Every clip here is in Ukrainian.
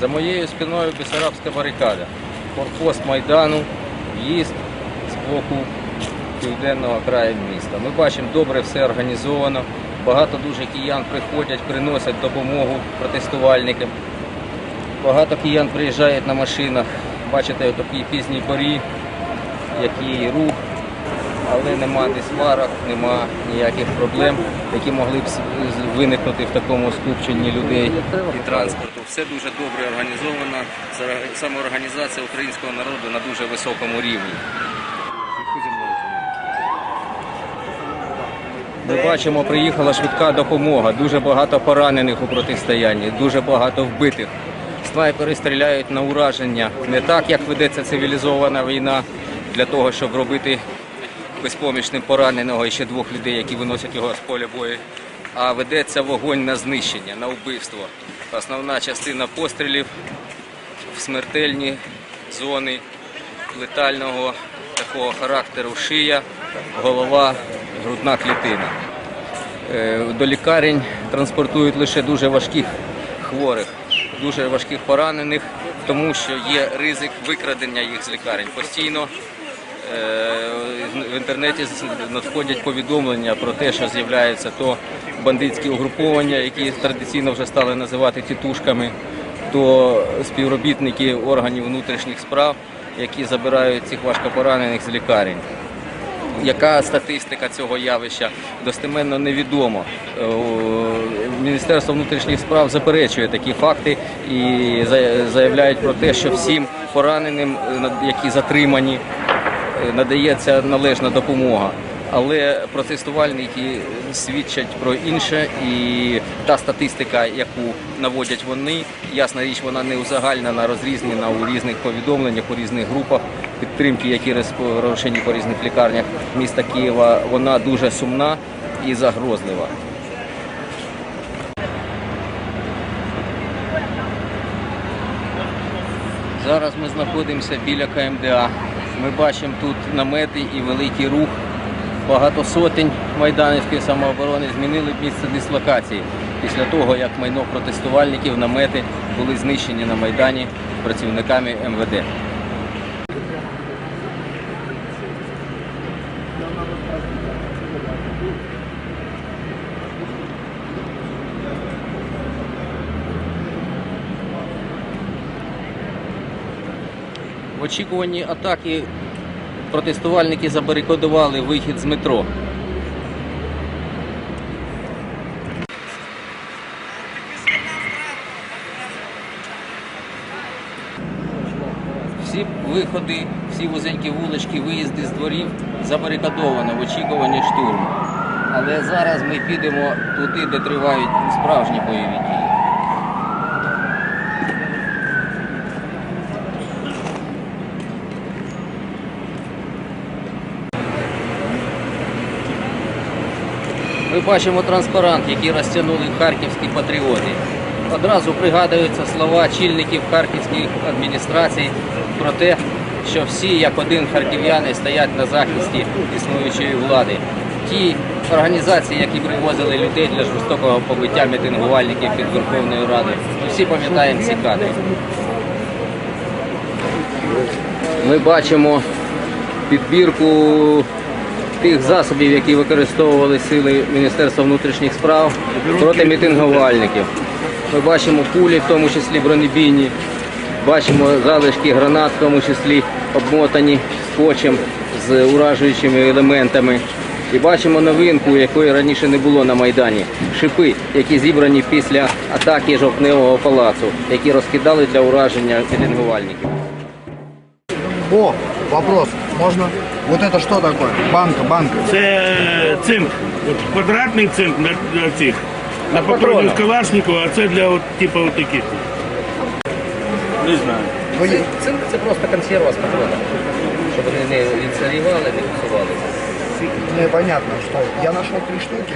За моєю спиною Бесарабська барикада. Форпост Майдану, в'їзд з боку південного краю міста. Ми бачимо, добре все організовано. Багато дуже киян приходять, приносять допомогу протестувальникам. Багато киян приїжджають на машинах. Бачите, у такій пізній порі, який рух, але нема ні сварок, нема ніяких проблем, які могли б виникнути в такому скупченні людей і транспорту. Все дуже добре організовано. Самоорганізація українського народу на дуже високому рівні. Ми бачимо, приїхала швидка допомога. Дуже багато поранених у протистоянні, дуже багато вбитих. Снайпери стріляють на ураження не так, як ведеться цивілізована війна, для того, щоб робити безпомічним пораненого і ще двох людей, які виносять його з поля бою. А ведеться вогонь на знищення, на вбивство. Основна частина пострілів в смертельні зони летального такого характеру шия, голова, грудна клітина. Е, До лікарень транспортують лише дуже важких хворих, дуже важких поранених, тому що є ризик викрадення їх з лікарень. Постійно в інтернеті надходять повідомлення про те, що з'являються то бандитські угруповання, які традиційно вже стали називати тітушками, то співробітники органів внутрішніх справ, які забирають цих важкопоранених з лікарень. Яка статистика цього явища достеменно невідомо. Е, Міністерство внутрішніх справ заперечує такі факти і заявляють про те, що всім пораненим, е, які затримані, е, надається належна допомога. Але протестувальники свідчать про інше, і та статистика, яку наводять вони, ясна річ, вона не узагальнена, розрізнена у різних повідомленнях, у різних групах підтримки, які розпорошені по різних лікарнях міста Києва. Вона дуже сумна і загрозлива. Зараз ми знаходимося біля КМДА. Ми бачимо тут намети і великий рух. Багато сотень майданівської самооборони змінили місце дислокації після того, як майно протестувальників, намети були знищені на Майдані працівниками МВД. В очікуванні атаки протестувальники забарикадували вихід з метро. Всі виходи, всі вузенькі вулички, виїзди з дворів забарикадовано в очікуванні штурму. Але зараз ми підемо туди, де тривають справжні бойові Ми бачимо транспарант, який розтягнули харківські патріоти. Одразу пригадуються слова чільників харківських адміністрацій про те, що всі як один харків'яни стоять на захисті існуючої влади. Ті організації, які привозили людей для жорстокого побиття мітингувальників під Верховною Радою. Ми всі пам'ятаємо ці кадри. Ми бачимо підбірку тих засобів, які використовували сили Міністерства внутрішніх справ проти мітингувальників. Ми бачимо кулі, в тому числі бронебійні, бачимо залишки гранат, в тому числі обмотані скотчем з уражуючими елементами. І бачимо новинку, якої раніше не було на Майдані. Шипи, які зібрані після атаки жовтневого палацу, які розкидали для ураження мітингувальників. О, вопрос. Можно? Вот это что такое? Банка, банка. Це цинк. От квадратний цинк для, для цих. На патронів Калашникова, а це для от, типу от таких. Не знаю. Вы- Це, це просто консерва з патронами, щоб вони не відсарівали, не псувалися. Мне понятно, что я нашел три штуки.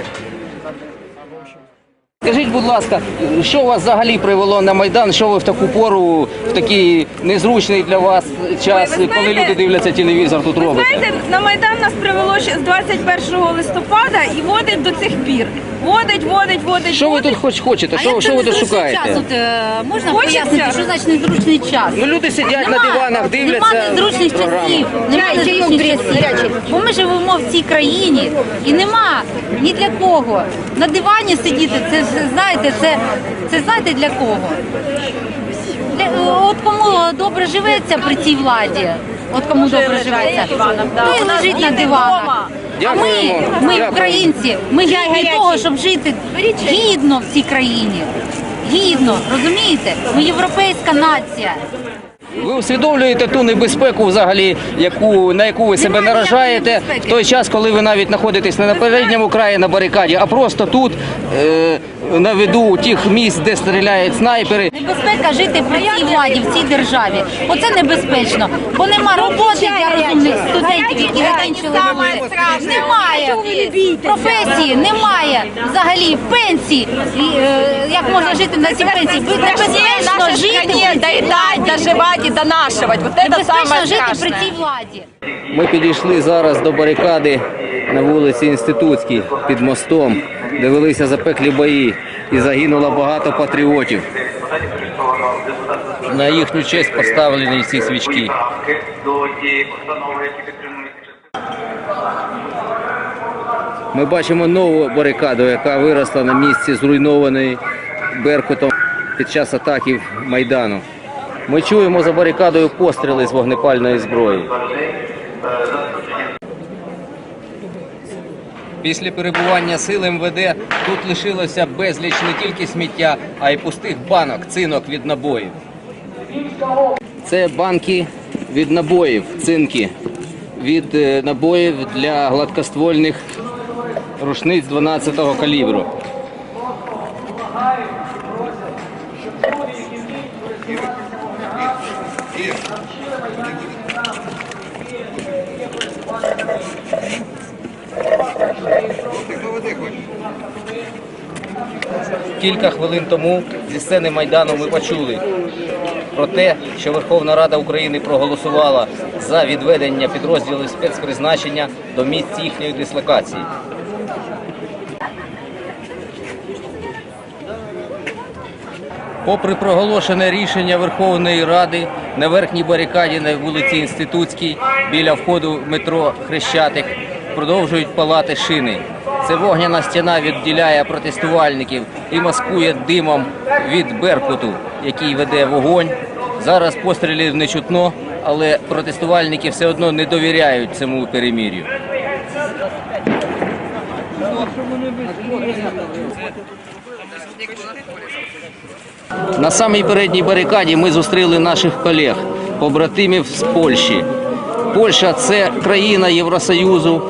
Скажіть, будь ласка, що вас взагалі привело на Майдан? Що ви в таку пору, в такий незручний для вас час, Ой, ви коли люди дивляться телевізор, тут Ви робите? знаєте, на Майдан нас привело ще з 21 листопада і водить до цих пір. Водить, водить, водить. Що ви водить. тут хоч хочете? Що, що ви тут час? шукаєте? От, е, можна Хочеться? пояснити, що значить незручний час? Ну люди сидять на Нема- диванах, дивляться Нема незручних часів. Нема незручних часів. Бо ми живемо в цій країні і нема ні для кого. На дивані сидіти, це ж, знаєте, це, це знаєте для кого? Для, от кому добре живеться при цій владі. От кому добре живеться, той лежить на диванах. А ми, Дякуємо. ми українці, ми я для того, щоб жити гідно в цій країні. Гідно, розумієте? Ми європейська нація. Ви усвідомлюєте ту небезпеку, взагалі, яку на яку ви себе наражаєте в той час, коли ви навіть знаходитесь не на передньому краї на барикаді, а просто тут е, на виду тих місць, де стріляють снайпери. Небезпека жити при цій владі, в цій державі. Оце небезпечно, бо нема роботи для розумних студентів, які закінчили вузи. Немає професії, немає взагалі пенсії. І, е, Як можна жити на цій пенсії? Небезпечно жити доедать, доживать и донашивать. Вот это самое жити при цій владі. Ми підійшли зараз до барикади на вулиці Інститутській під мостом, де велися запеклі бої і загинуло багато патріотів. На їхню честь поставлені ці свічки. Ми бачимо нову барикаду, яка виросла на місці зруйнованої Беркутом під час атаків Майдану. Ми чуємо за барикадою постріли з вогнепальної зброї. Після перебування сил МВД тут лишилося безліч не тільки сміття, а й пустих банок, цинок від набоїв. Це банки від набоїв, цинки, від е, набоїв для гладкоствольних рушниць 12-го калібру. Кілька хвилин тому зі сцени Майдану ми почули про те, що Верховна Рада України проголосувала за відведення підрозділів спецпризначення до місць їхньої дислокації. Попри проголошене рішення Верховної Ради на верхній барикаді на вулиці Інститутській біля входу метро Хрещатик продовжують палати шини. Це вогняна стіна відділяє протестувальників і маскує димом від Беркуту, який веде вогонь. Зараз пострілів не чутно, але протестувальники все одно не довіряють цьому перемір'ю. На самій передній барикаді ми зустріли наших колег, побратимів з Польщі. Польща це країна Євросоюзу,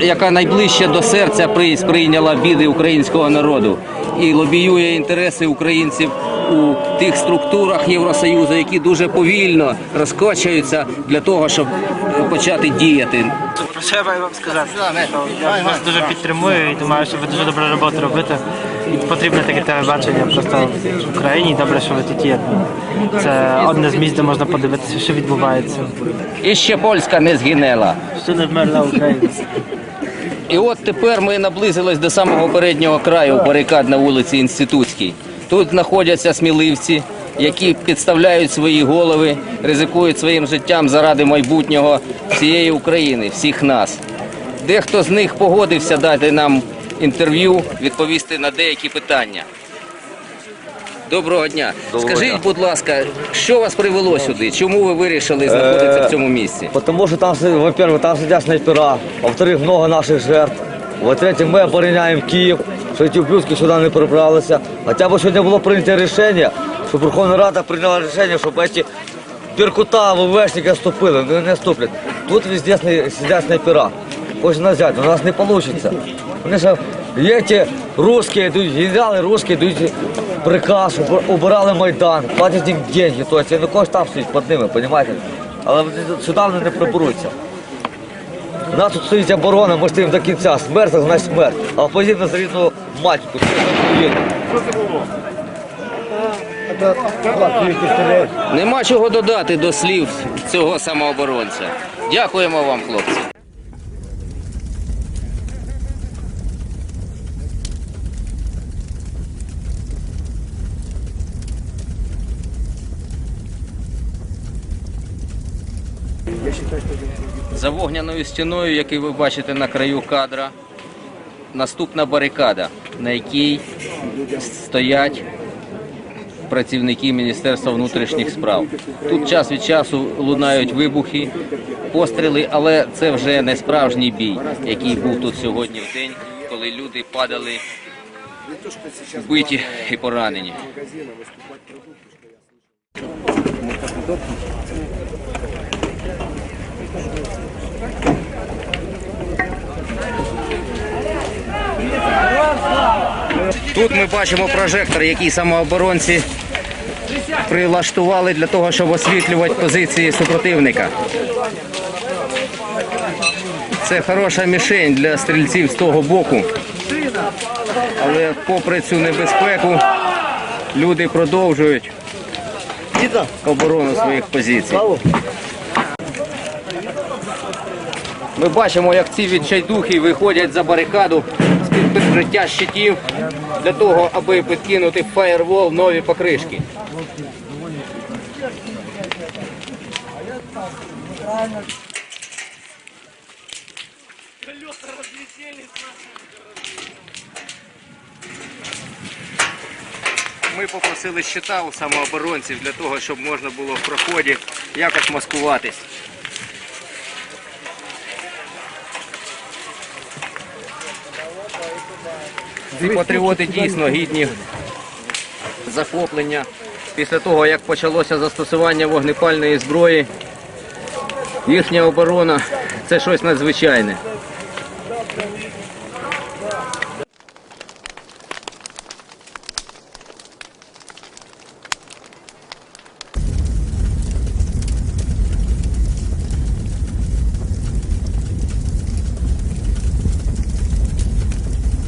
яка найближче до серця при- сприйняла біди українського народу і лобіює інтереси українців у тих структурах Євросоюзу, які дуже повільно розкочуються для того, щоб почати діяти. Про себе вам сказати. Я вас дуже підтримую і думаю, що ви дуже добру роботу робите. І потрібне таке телебачення просто в Україні. Добре, що ви тут є. Це одне з місць, де можна подивитися, що відбувається. І ще Польська не згинела. Що не вмерла Україна. І от тепер ми наблизились до самого переднього краю барикад на вулиці Інститутській. Тут знаходяться сміливці, які підставляють свої голови, ризикують своїм життям заради майбутнього всієї України, всіх нас. Дехто з них погодився дати нам інтерв'ю, відповісти на деякі питання. Доброго дня. Скажіть, будь ласка, що вас привело сюди? Чому ви вирішили знаходитися в цьому місці? Потому что там, си- во-первых, там сидят снайпера, во-вторых, много наших жертв. В-третьих, ми обороняємо Київ, що ті ублюдки сюди не прибралися. Хоча б сьогодні було прийнято рішення, щоб Верховна Рада прийняла рішення, щоб ці Беркута, ВВшники ступили, вони не ступлять. Тут везде сни- сидять снайпера. Хочуть нас взяти, у нас не вийде. Вони ж є ті русські, йдуть, генерали русські йдуть приказ, щоб убирали Майдан, платять їм деньги, тобто Янукович там стоїть під ними, розумієте? Але сюди вони не приберуться. У нас тут стоїть оборона, ми стоїмо до кінця. Смерть, значить смерть. А опозиція за рідну охуєнно. Нема чого додати до слів цього самооборонця. Дякуємо вам, хлопці. За вогняною стіною, яку ви бачите на краю кадра, наступна барикада, на якій стоять працівники Міністерства внутрішніх справ. Тут час від часу лунають вибухи, постріли, але це вже не справжній бій, який був тут сьогодні в день, коли люди падали вбиті і поранені. Тут ми бачимо прожектор, який самооборонці прилаштували для того, щоб освітлювати позиції супротивника. Це хороша мішень для стрільців з того боку. Але попри цю небезпеку, люди продовжують оборону своїх позицій. Ми бачимо, як ці відчайдухи виходять за барикаду з-під щитів для того, аби підкинути фаєрвол нові покришки. Ми попросили щита у самооборонців для того, щоб можна було в проході якось маскуватись. Ці патріоти дійсно гідні захоплення. Після того, як почалося застосування вогнепальної зброї, їхня оборона це щось надзвичайне.